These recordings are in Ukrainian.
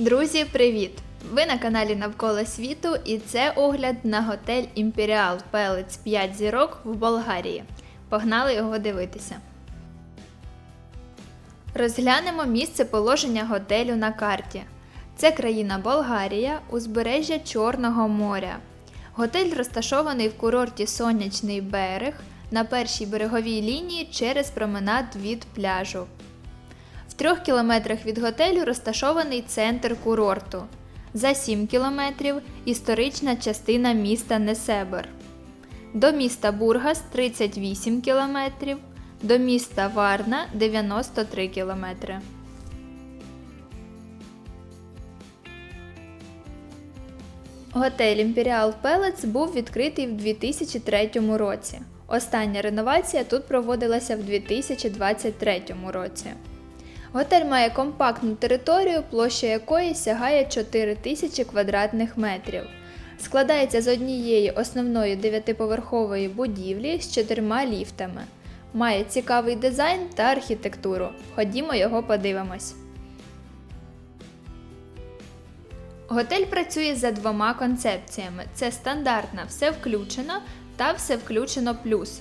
Друзі, привіт! Ви на каналі Навколо світу і це огляд на готель Імперіал Пелець 5 зірок в Болгарії. Погнали його дивитися. Розглянемо місце положення готелю на карті. Це країна Болгарія, узбережжя Чорного моря. Готель розташований в курорті Сонячний берег на першій береговій лінії через променад від пляжу. Трьох кілометрах від готелю розташований центр курорту. За 7 кілометрів історична частина міста Несебер. До міста Бургас 38 кілометрів, до міста Варна 93 кілометри. Готель Імперіал Пелец був відкритий в 2003 році. Остання реновація тут проводилася в 2023 році. Готель має компактну територію, площа якої сягає 4 тисячі квадратних метрів. Складається з однієї основної дев'ятиповерхової будівлі з чотирма ліфтами. Має цікавий дизайн та архітектуру. Ходімо його подивимось. Готель працює за двома концепціями: це стандартна все включено та все включено плюс.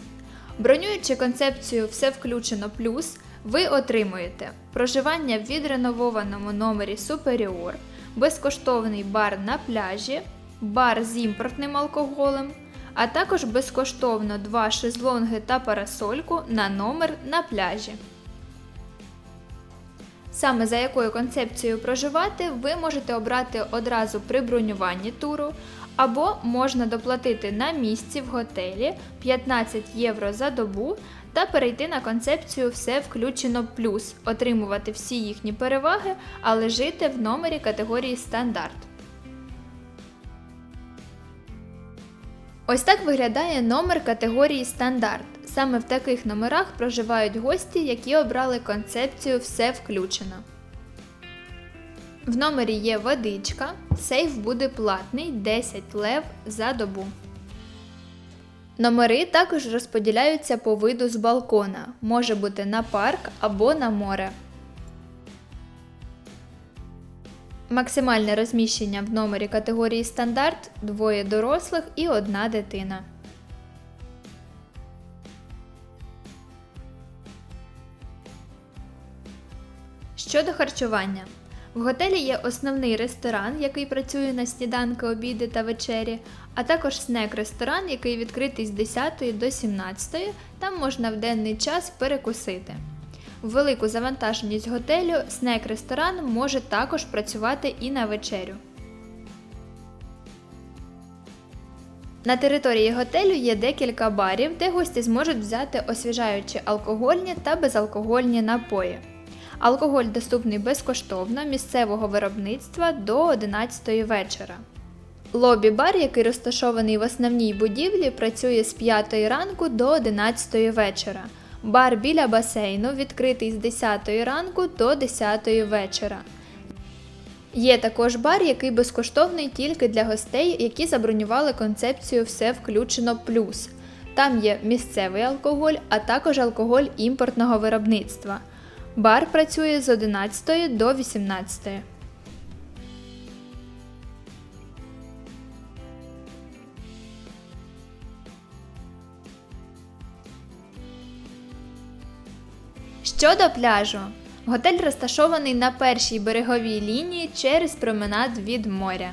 Бронюючи концепцію Все включено плюс, ви отримуєте проживання в відреновованому номері Superior, безкоштовний бар на пляжі, бар з імпортним алкоголем, а також безкоштовно два шезлонги та парасольку на номер на пляжі. Саме за якою концепцією проживати, ви можете обрати одразу при бронюванні туру, або можна доплатити на місці в готелі 15 євро за добу та перейти на концепцію Все включено плюс, отримувати всі їхні переваги, але жити в номері категорії стандарт. Ось так виглядає номер категорії стандарт. Саме в таких номерах проживають гості, які обрали концепцію Все включено. В номері є водичка, сейф буде платний 10 лев за добу. Номери також розподіляються по виду з балкона, може бути на парк або на море. Максимальне розміщення в номері категорії стандарт двоє дорослих і одна дитина. Щодо харчування. В готелі є основний ресторан, який працює на сніданки, обіди та вечері, а також снек-ресторан, який відкритий з 10 до 17. Там можна в денний час перекусити. В велику завантаженість готелю снек-ресторан може також працювати і на вечерю. На території готелю є декілька барів, де гості зможуть взяти освіжаючі алкогольні та безалкогольні напої. Алкоголь доступний безкоштовно місцевого виробництва до 11 вечора. Лобі-бар, який розташований в основній будівлі, працює з 5 ранку до 11 вечора. Бар біля басейну відкритий з 10 ранку до 10 вечора. Є також бар, який безкоштовний тільки для гостей, які забронювали концепцію Все включено плюс. Там є місцевий алкоголь, а також алкоголь імпортного виробництва. Бар працює з 11 до 18. Щодо пляжу, готель розташований на першій береговій лінії через променад від моря.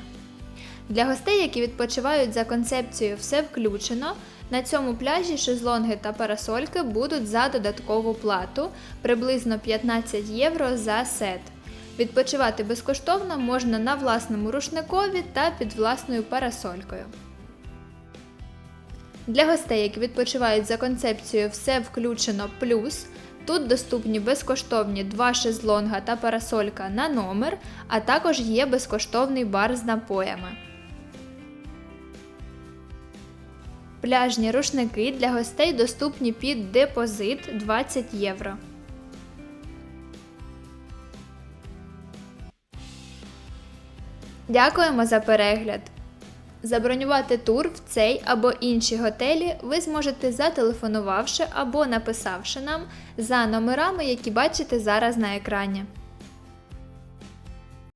Для гостей, які відпочивають за концепцією Все включено, на цьому пляжі шезлонги та парасольки будуть за додаткову плату приблизно 15 євро за сет. Відпочивати безкоштовно можна на власному рушникові та під власною парасолькою. Для гостей, які відпочивають за концепцією Все включено плюс. Тут доступні безкоштовні два шезлонга та парасолька на номер, а також є безкоштовний бар з напоями. Пляжні рушники для гостей доступні під депозит 20 євро. Дякуємо за перегляд! Забронювати тур в цей або інші готелі ви зможете зателефонувавши або написавши нам за номерами, які бачите зараз на екрані.